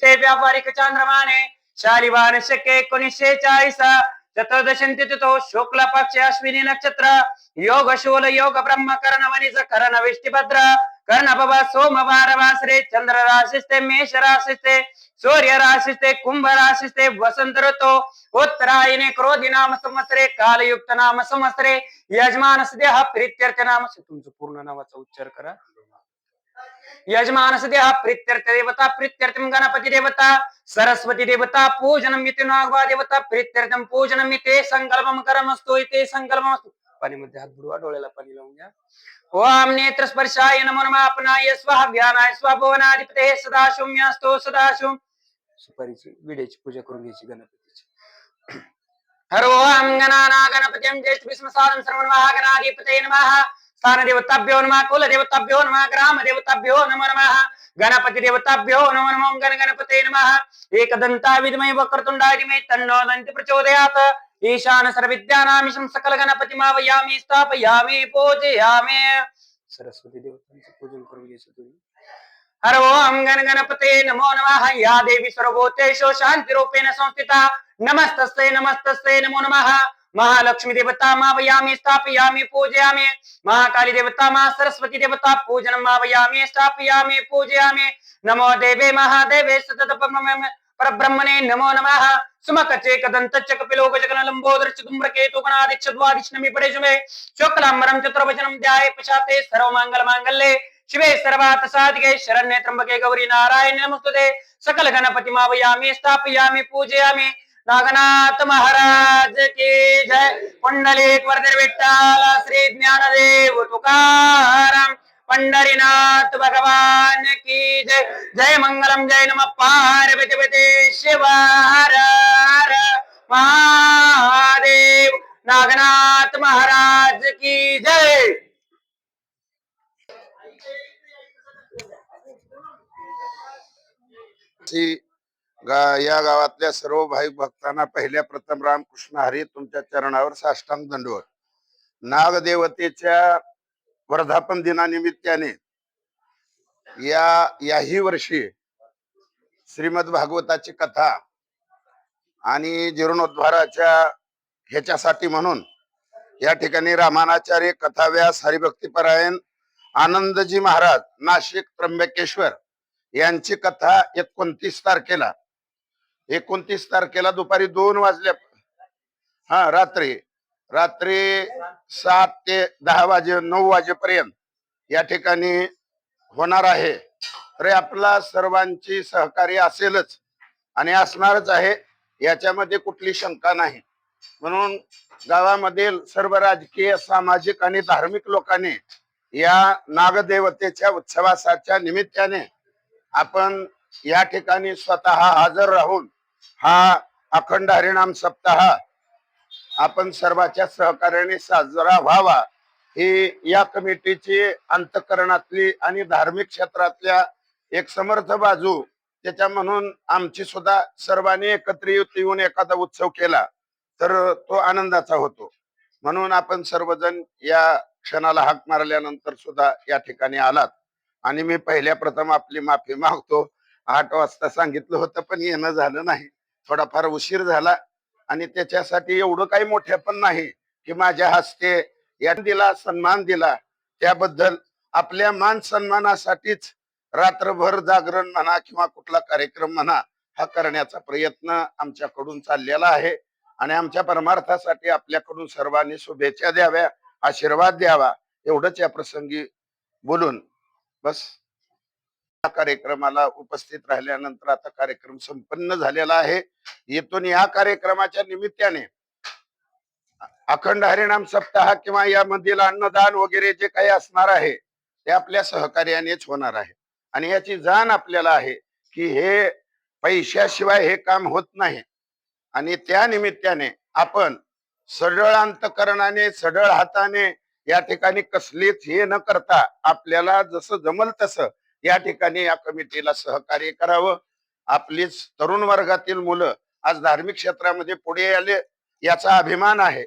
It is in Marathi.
प्रतिष्ठे व्यापारिक चांद्रमाने शालिवान शके एकोणीसशे चाळीस. चतुर्दशी तिथो शुक्ल पक्ष अश्विनी नक्षत्र योग शूल योग ब्रह्म कर्ण वनिज कर्ण विष्टिभद्र कर्ण भव सोम वार वासरे चंद्र राशिस्ते मेष राशिस्ते सूर्य राशिस्ते कुंभ राशिस्ते वसंत ऋतू उत्तरायणे क्रोधी नाम संवत्सरे कालयुक्त नाम संवत्सरे यजमान सद्या प्रीत्यर्थ नाम तुमचं पूर्ण नावाचा उच्चार करा. यजमान देहा प्रीत्यर्थ देवता प्रीत्यर्थम गणपती देवता सरस्वती देवता पूजनम इथे नागवा देवता प्रीत्यर्थम पूजनम इते संकल्पम करमस्तु इते संकल्पमस्तु। पाणीमध्ये हात बुडवा डोळ्याला पाणी लावून घ्या. ओम नेत्र स्पर्शाय नमो नमः अपनाय स्वाहा व्यानाय स्वाभवनाधिपते असतो शून्यास्तो सदा शूम सुपारीची विड्याची पूजा करून घ्यायची गणपतीची. हरो ओम गणाना गणपतीं ज्येष्ठ विष्णु साधन सर्व नमः गणाधिपते नमः। स्थान देवताभ्यो नमः कुल देवताभ्यो नमः ग्राम देवताभ्यो नमो नमः गणपती देवताभ्यो नमो नमः गण गणपते नमः। एकदंता विद्महे वक्रतुंडाय धीमहि तन्नो दन्ति प्रचोदयात्। ईशान सर्वविद्यानामिशं सकल गणपती मावयामि स्थापयामि पूजयामि। सरस्वती देवतांचं पूजन करून घ्यायचं तुम्ही हर ओम गण गणपते नमो नमः। या देवी सर्वभूतेषु शांती रूपेण संस्थिता। नमस्तस्ते नमस्तस्ते नमो नमः। महालक्ष्मी देवता मावयामि स्थापयामि पूजयामि। महाकाली देवता मा सरस्वती देवता पूजनं मावयामि स्थापयामि पूजयामि। नमो देवे महादेवे सतत परब्रह्मणे नमो नमः। सुमकचे कदंतच्च कपिलो गजगन लंबोदर चतुम्रकेतु गणादिक्ष द्वादिक्ष पडे शुभे शुक्लांबरं चतुर्भजनं ध्याये पशाते सर्व मंगल मांगल्ये। शिवे सर्वात साधिके शरण्ये त्र्यंबके गौरी नारायण नमस्तुते। सकल गणपति मावयामि स्थापयामि पूजयामि। नागनाथ महाराज की जय। पुंडलिक वर्धर विठ्ठल श्री ज्ञानदेव तुकाराम। पंढरीनाथ भगवान की जय। जय मंगलम जय नम। पार्वती शिवार शिव महादेव नागनाथ महाराज की जय। ची गा- या गावातल्या सर्व भाई भक्तांना पहिल्या प्रथम रामकृष्ण हरी तुमच्या चरणावर साष्टांग दंडवत. नागदेवतेच्या वर्धापन दिनानिमित्ताने या याही वर्षी श्रीमद भागवताची कथा आणि जीर्णोद्धाराच्या ह्याच्यासाठी म्हणून या ठिकाणी रामानाचार्य कथाव्यास हरिभक्तीपरायण आनंदजी महाराज नाशिक त्र्यंबकेश्वर यांची कथा एकोणतीस तारखेला एकोणतीस तारखेला दुपारी दोन वाजल्या. हा रात्री. रात्री सात ते दहा वाजे नऊ वाजेपर्यंत या ठिकाणी होणार आहे. तर आपला सर्वांची सहकार्य असेलच आणि असणारच आहे याच्यामध्ये कुठली शंका नाही. म्हणून गावामधील सर्व राजकीय सामाजिक आणि धार्मिक लोकांनी या नागदेवतेच्या उत्सवासाच्या निमित्ताने आपण या ठिकाणी स्वतः हजर राहून हा अखंड हरिणाम सप्ताह आपण सर्वांच्या सहकार्याने साजरा व्हावा. ही या कमिटीची अंतकरणातली आणि धार्मिक क्षेत्रातल्या एक समर्थ बाजू त्याच्या म्हणून आमची सुद्धा सर्वांनी एकत्रित येऊन एखादा उत्सव केला तर तो आनंदाचा होतो. म्हणून आपण सर्वजण या क्षणाला हाक मारल्यानंतर सुद्धा या ठिकाणी आलात. आणि मी पहिल्या प्रथम आपली माफी मागतो. आठ वाजता सांगितलं होतं पण येणं झालं नाही. थोडाफार उशीर झाला आणि त्याच्यासाठी एवढं काही मोठे पण नाही की माझ्या हस्ते या दिला सन्मान दिला. त्याबद्दल आपल्या मान सन्मानासाठीच रात्रभर जागरण म्हणा किंवा कुठला कार्यक्रम म्हणा हा करण्याचा प्रयत्न आमच्याकडून चाललेला आहे. आणि आमच्या परमार्थासाठी आपल्याकडून सर्वांनी शुभेच्छा द्याव्या आशीर्वाद द्यावा एवढंच या प्रसंगी बोलून. बस. या कार्यक्रमाला उपस्थित राहिल्यानंतर आता कार्यक्रम संपन्न झालेला आहे. येथून या कार्यक्रमाच्या निमित्ताने अखंड हरिणाम सप्ताह किंवा यामधील अन्नदान वगैरे जे काही असणार आहे ते आपल्या सहकार्यानेच होणार आहे. आणि याची जाण आपल्याला आहे की हे पैशाशिवाय हे काम होत नाही. आणि त्या निमित्ताने आपण सढळ अंतकरणाने सढळ हाताने या ठिकाणी कसलीच हे न करता आपल्याला जसं जमल तसं या ठिकाणी या कमिटीला सहकार्य करावं. आपलीच तरुण वर्गातील मुलं आज धार्मिक क्षेत्रामध्ये पुढे आले याचा अभिमान आहे.